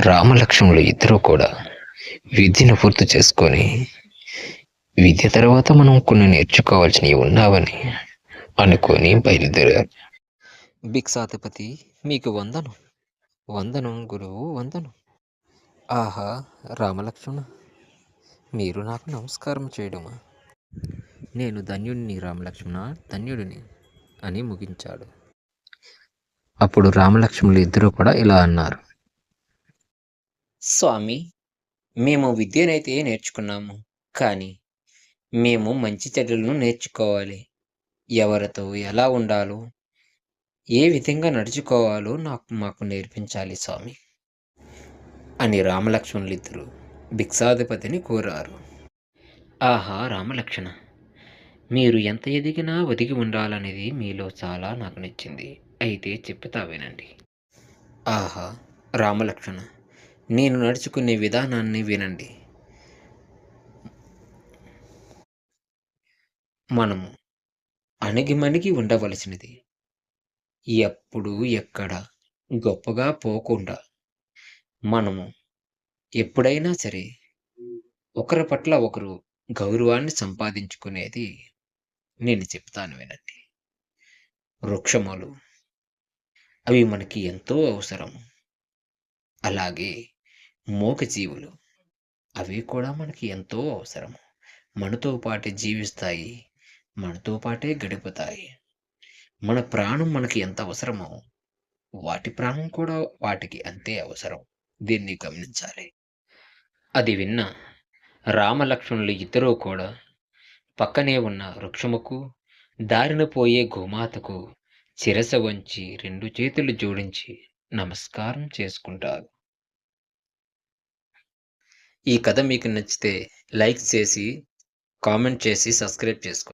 రామలక్ష్మణులు ఇద్దరూ కూడా విద్యను పూర్తి చేసుకొని విద్య తర్వాత మనం కొన్ని నేర్చుకోవాల్సినవి ఉన్నావని అనుకొని బయలుదేరారు. భిక్షాధిపతి మీకు వందనం. వందనం గురువు వందనం. ఆహా రామలక్ష్మణ మీరు నాకు నమస్కారం చేయడమా నేను ధన్యుడిని రామలక్ష్మణ ధన్యుడిని అని ముగించాడు. అప్పుడు రామలక్ష్మణులు ఇద్దరూ కూడా ఇలా అన్నారు. స్వామి మేము విద్యనైతే నేర్చుకున్నాము కానీ మేము మంచి చెడ్డలను నేర్చుకోవాలి. ఎవరితో ఎలా ఉండాలో ఏ విధంగా నడుచుకోవాలో నాకు మాకు నేర్పించాలి స్వామి అని రామలక్ష్మణులు ఇద్దరు భిక్షాధిపతిని కోరారు. ఆహా రామలక్ష్మణ మీరు ఎంత ఎదిగినా ఒదిగి ఉండాలనేది మీలో చాలా నాకు నచ్చింది. అయితే చెప్తా వినండి. ఆహా రామలక్ష్మణ నేను నడుచుకునే విధానాన్ని వినండి. మనము అణిగిమణిగి ఉండవలసినది. ఎప్పుడు ఎక్కడ గొప్పగా పోకుండా మనము ఎప్పుడైనా సరే ఒకరి పట్ల ఒకరు గౌరవాన్ని సంపాదించుకునేది నేను చెప్తాను వినండి. వృక్షములు అవి మనకి ఎంతో అవసరం అలాగే మూకజీవులు అవి కూడా మనకి ఎంతో అవసరం మనతో పాటే జీవిస్తాయి. మనతో పాటే గడుపుతాయి. మన ప్రాణం మనకి ఎంత అవసరమో వాటి ప్రాణం కూడా వాటికి అంతే అవసరం. దీన్ని గమనించాలి. అది విన్న రామలక్ష్మణులు ఇద్దరూ కూడా పక్కనే ఉన్న వృక్షముకు దారిన పోయే గోమాతకు చిరస వంచి రెండు చేతులు జోడించి నమస్కారం చేసుకుంటారు. ఈ కథ మీకు నచ్చితే లైక్ చేసి కామెంట్ చేసి సబ్స్క్రైబ్ చేసుకోండి.